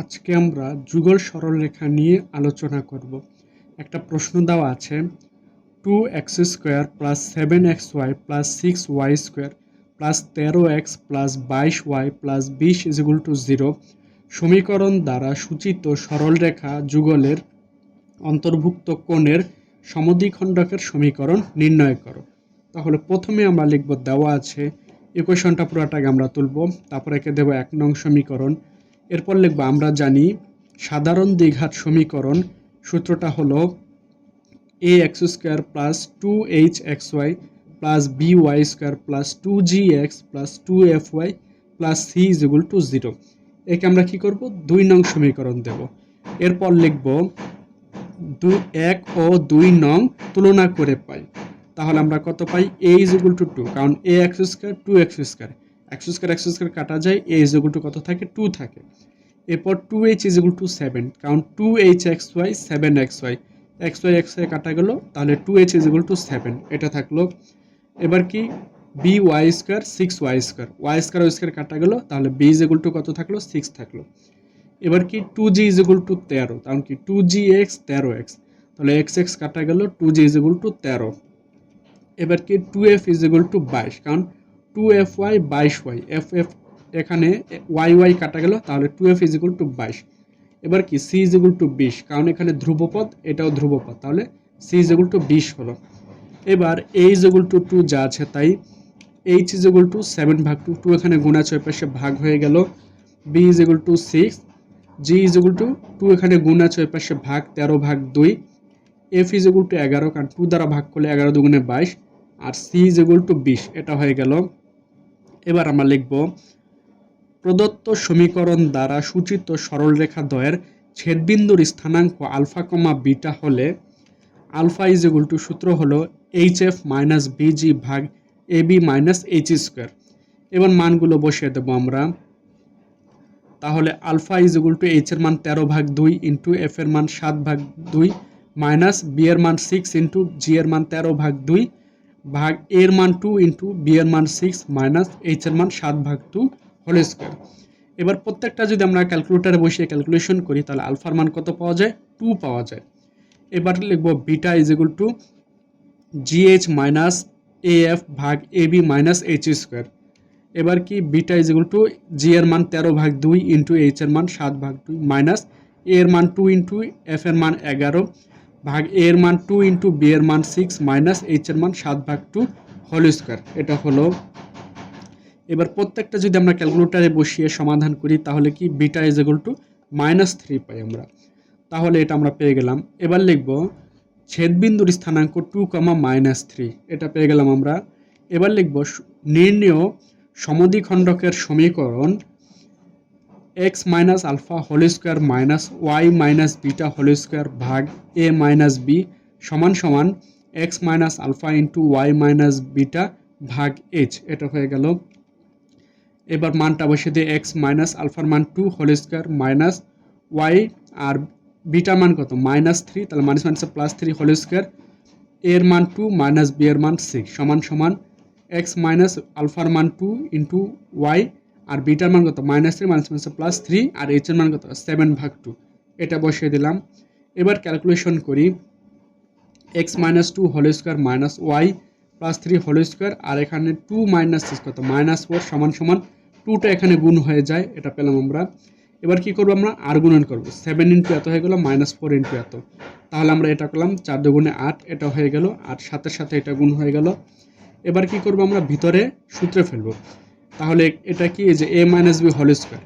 আজকে আমরা যুগল সরলরেখা নিয়ে আলোচনা করব। একটা প্রশ্ন দেওয়া আছে two x square plus seven x y plus six y square plus তেরো এক্স প্লাস বাইশ ওয়াই প্লাস বিশ ইজিগুল টু জিরো সমীকরণ দ্বারা সূচিত সরলরেখা যুগলের অন্তর্ভুক্ত কোণের সমদ্বিখণ্ডকের সমীকরণ নির্ণয় করো। তাহলে প্রথমে আমরা লিখব দেওয়া আছে ইকুয়েশনটা পুরোটাকে আমরা তুলব, তারপর একে দেবো এক নং সমীকরণ এরপর লিখব, আমরা জানি সাধারণ দ্বিঘাত সমীকরণ সূত্রটা হলো a x square plus two h x y plus b y square plus two g x plus two f y plus c is equal to zero একে আমরা কি করব? দুই নং সমীকরণ দেব। এরপর লিখব, দুই, এক ও দুই নং তুলনা করে পাই। তাহলে আমরা কত পাই? A is equal to two কারণ a x square two x square x square x square কাটা যায় এ ইজ ইকুয়াল টু কত থাকে? টু থাকে। এরপর two h is equal to seven কারণ two h x y seven x y x y x y কাটা গেল, তাহলে two h is equal to seven এটা থাকল। এবার কি? B y square six y square y square y square কাটা গেল, তাহলে বি ইজ ইকুয়াল টু কত থাকল? সিক্স থাকল। এবার কি? Two g is equal to তেরো, কারণ কি? টু জি এক্স তেরো এক্স তাহলে এক্স এক্স কাটা গেল two g is equal to তেরো। এবার কি? Two f is equal to বাইশ, কারণ টু এফ ওয়াই বাইশ ওয়াই এফ এফ এখানে ওয়াই ওয়াই কাটা গেল, তাহলে two f is equal to বাইশ। এবার কি সি ইজ ইকুয়াল টু বিশ, কারণ এখানে ধ্রুবপদ, এটাও ধ্রুবপদ, তাহলে সি ইজ ইকুয়াল টু বিশ হলো। এবার a is equal to two যা আছে তাই h is equal to seven ভাগ টু টু এখানে গুণা ছয় পাশে ভাগ হয়ে গেল। B is equal to six g is equal to two এখানে গুণা ছয় পাশে ভাগ তেরো ভাগ দুই। এফ ইজ ইকুয়াল টু এগারো, কারণ টু দ্বারা ভাগ করলে এগারো দুগুণে বাইশ, আর সি ইজ ইকুয়াল টু বিশ, এটা হয়ে গেল। এবার আমরা লিখব প্রদত্ত সমীকরণ দ্বারা সূচিত সরলরেখা দ্বয়ের ছেদবিন্দুর স্থানাঙ্ক আলফা কমা বিটা হলে আলফা ইজ ইকুয়াল টু সূত্র হলো h f minus b g ভাগ a b minus h square. এবার মানগুলো বসিয়ে দেবো আমরা। তাহলে alpha is equal to h এর মান তেরো ভাগ দুই ইন্টু এফ এর মান সাত ভাগ দুই মাইনাস বি এর মান সিক্স ইন্টু জি এর মান তেরো ভাগ দুই ভাগ এর মান টু ইন্টু বি এর মান সিক্স মাইনাস এইচ এর মান সাত ভাগ টু। Whole square. এবার প্রত্যেকটা যদি আমরা ক্যালকুলেটারে বসিয়ে ক্যালকুলেশন করি, তাহলে আলফার মান কত পাওয়া যায়? টু পাওয়া যায়। এবার লিখব beta is equal to g h minus a f ভাগ a b minus h square এবার কি beta is equal to g এর মান তেরো ভাগ দুই ইন্টু এইচ এর মান সাত ভাগ দুই মাইনাস এ এর মান টু ইন্টু এফ এর মান এগারো ভাগ এ এর মান টু ইন্টু বি এর মান সিক্স মাইনাস এইচ এর মান সাত ভাগ টু হোল স্কোয়ার। এটা হলো এবার প্রত্যেকটা যদি আমরা ক্যালকুলেটারে বসিয়ে সমাধান করি, তাহলে কি beta is equal to minus three পাই আমরা। তাহলে এটা আমরা পেয়ে গেলাম। এবার লিখব ছেদবিন্দুর স্থানাঙ্ক টু কমা মাইনাস থ্রি এটা পেয়ে গেলাম আমরা। এবার লিখব নির্ণেয় সমদ্বিখণ্ডকের সমীকরণ x minus alpha whole square minus y minus beta whole square ভাগ এ মাইনাস বি সমান সমান x minus alpha into y minus beta ভাগ এইচ এটা হয়ে গেল এবার মানটা বসে দিয়ে এক্স মাইনাস আলফার মান two whole square minus y আর বিটার মান কত? মাইনাস থ্রি তাহলে minus minus plus three whole square এর মান টু মাইনাস বি এর মান সিক্স সমান সমান এক্স মাইনাস আলফার মান টু ইন্টু ওয়াই আর বিটার মান কত? Minus three minus minus plus three আর এইচ এর মান কত? সেভেন ভাগ টু এটা বসিয়ে দিলাম। এবার ক্যালকুলেশন করি x minus two whole square minus y plus three whole square আর এখানে টু মাইনাস সিক্স কত? মাইনাস ফোর সমান সমান টুটা এখানে গুণ হয়ে যায়, এটা পেলাম আমরা। এবার কি করব আমরা? আর গুণন করব। সেভেন ইন্টু এত হয়ে গেলো মাইনাস ফোর ইন্টু এত। তাহলে আমরা এটা করলাম চার দুগুণে আট, এটা হয়ে গেল আর সাথে সাথে এটা গুণ হয়ে গেল। এবার কি করব আমরা? ভিতরে সূত্রে ফেলব। তাহলে এটা কি? যে a minus b whole square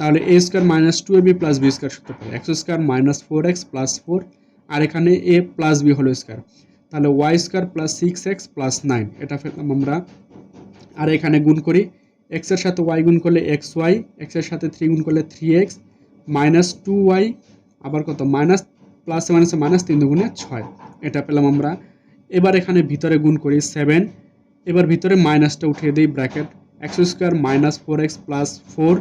তাহলে a square minus two a b plus b square সূত্র পাই x square minus four x plus four আর এখানে a plus b whole square তাহলে y square plus six x plus nine এটা ফেললাম আমরা। আর এখানে গুণ করি এক্সের সাথে ওয়াই গুণ করলে এক্স ওয়াই এক্সের সাথে থ্রি গুণ করলে three x minus two y আবার কত? মাইনাস প্লাস মাইনাসে মাইনাস তিন দুগুণে ছয়। এটা পেলাম আমরা। এবার এখানে ভিতরে গুণ করি সেভেন এবার ভিতরে মাইনাসটা উঠিয়ে দিই bracket x square minus four x plus four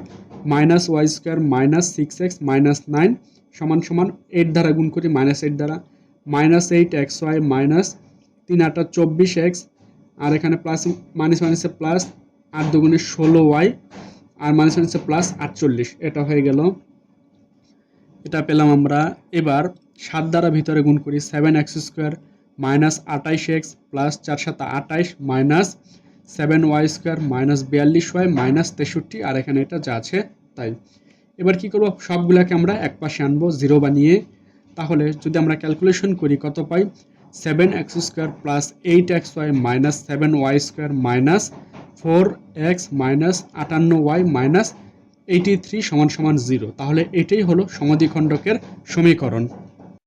minus y square minus six x minus nine সমান সমান এইট দ্বারা গুণ করি মাইনাস এইট দ্বারা। Minus eight x y minus তিন আটটা চব্বিশ এক্স আর এখানে প্লাস মাইনাস মাইনাসে প্লাস আট দুগুণে ষোলো ওয়াই, আর মাইনাস মাইনাসে প্লাস আটচল্লিশ। এটা হয়ে গেল। এটা পেলাম আমরা এবার সাত দ্বারা ভিতরে গুণ করি সেভেন এক্স স্কোয়ার মাইনাস আটাইশ এক্স প্লাস চার সাত আটাইশ minus seven y square minus বিয়াল্লিশ ওয়াই মাইনাস তেষট্টি, আর এখানে এটা যা আছে তাই। এবার কি করব? সবগুলোকে আমরা এক পাশে আনব জিরো বানিয়ে। তাহলে যদি আমরা ক্যালকুলেশন করি, কত পাই? Seven x square plus eight x y minus seven y square minus four x minus আটান্ন ওয়াই মাইনাস এইটি থ্রি সমান সমান জিরো তাহলে এটাই হলো সমাধিখণ্ডকের সমীকরণ।